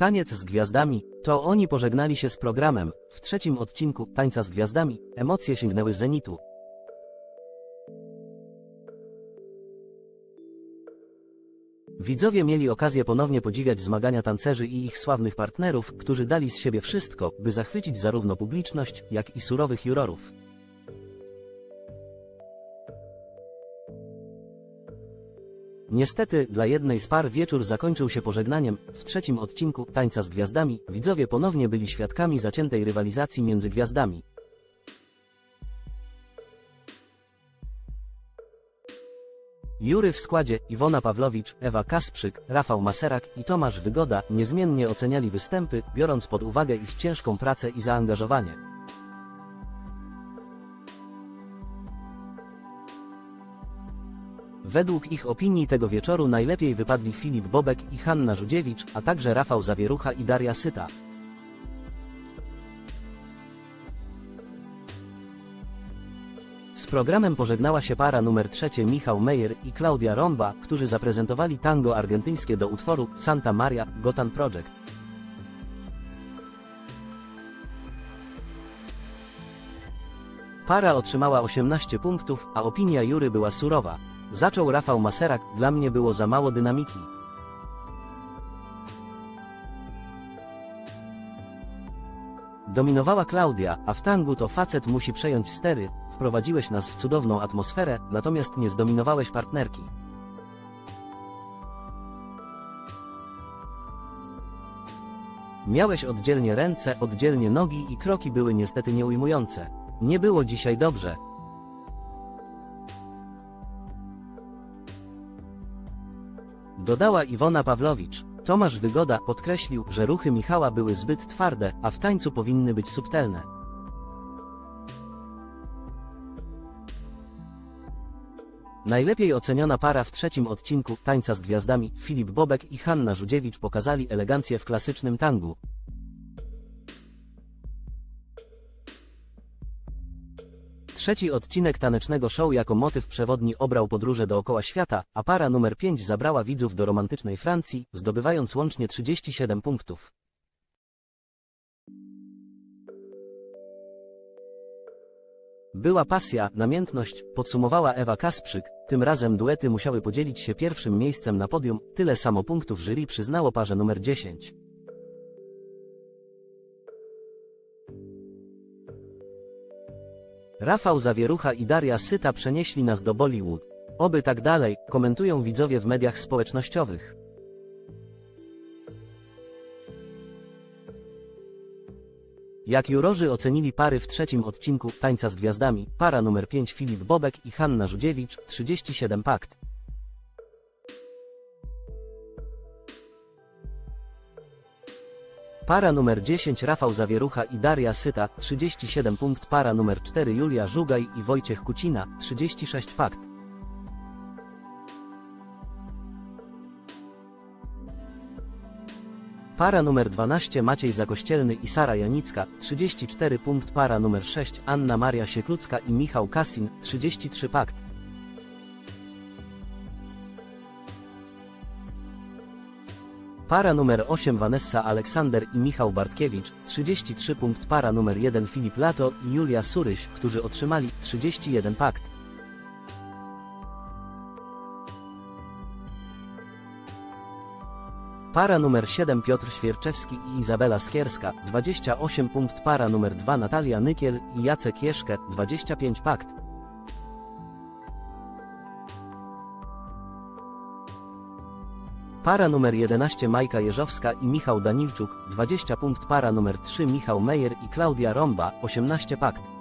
Taniec z gwiazdami, to oni pożegnali się z programem. W trzecim odcinku Tańca z gwiazdami emocje sięgnęły zenitu. Widzowie mieli okazję ponownie podziwiać zmagania tancerzy i ich sławnych partnerów, którzy dali z siebie wszystko, by zachwycić zarówno publiczność, jak i surowych jurorów. Niestety, dla jednej z par wieczór zakończył się pożegnaniem. W trzecim odcinku Tańca z Gwiazdami widzowie ponownie byli świadkami zaciętej rywalizacji między gwiazdami. Jury w składzie Iwona Pawlowicz, Ewa Kasprzyk, Rafał Maserak i Tomasz Wygoda niezmiennie oceniali występy, biorąc pod uwagę ich ciężką pracę i zaangażowanie. Według ich opinii tego wieczoru najlepiej wypadli Filip Bobek i Hanna Żudziewicz, a także Rafał Zawierucha i Daria Syta. Z programem pożegnała się para numer trzecie Michał Meyer i Klaudia Romba, którzy zaprezentowali tango argentyńskie do utworu Santa Maria Gotan Project. Para otrzymała 18 punktów, a opinia jury była surowa. Zaczął Rafał Maserak, dla mnie było za mało dynamiki. Dominowała Klaudia, a w tangu to facet musi przejąć stery, wprowadziłeś nas w cudowną atmosferę, natomiast nie zdominowałeś partnerki. Miałeś oddzielnie ręce, oddzielnie nogi i kroki były niestety nieujmujące. Nie było dzisiaj dobrze. Dodała Iwona Pawlowicz. Tomasz Wygoda podkreślił, że ruchy Michała były zbyt twarde, a w tańcu powinny być subtelne. Najlepiej oceniona para w trzecim odcinku Tańca z Gwiazdami Filip Bobek i Hanna Żudziewicz pokazali elegancję w klasycznym tangu. Trzeci odcinek tanecznego show jako motyw przewodni obrał podróże dookoła świata, a para numer 5 zabrała widzów do romantycznej Francji, zdobywając łącznie 37 punktów. Była pasja, namiętność, podsumowała Ewa Kasprzyk, tym razem duety musiały podzielić się pierwszym miejscem na podium, tyle samo punktów jury przyznało parze numer 10. Rafał Zawierucha i Daria Syta przenieśli nas do Bollywood. Oby tak dalej, komentują widzowie w mediach społecznościowych. Jak jurorzy ocenili pary w trzecim odcinku Tańca z Gwiazdami, para numer 5 Filip Bobek i Hanna Żudziewicz, 37 pakt. Para numer 10 Rafał Zawierucha i Daria Syta, 37 punkt Para numer 4 Julia Żugaj i Wojciech Kucina, 36 pakt. Para numer 12 Maciej Zakościelny i Sara Janicka, 34 punkt Para numer 6 Anna Maria Sieklucka i Michał Kasin, 33 pakt. Para numer 8 Vanessa Aleksander i Michał Bartkiewicz, 33 punkt Para numer 1 Filip Lato i Julia Suryś, którzy otrzymali 31 pakt. Para numer 7 Piotr Świerczewski i Izabela Skierska, 28 punkt Para numer 2 Natalia Nykiel i Jacek Jeszkę, 25 pakt. Para numer 11 Majka Jeżowska i Michał Danilczuk, 20 punkt Para numer 3 Michał Mejer i Klaudia Romba, 18 pakt.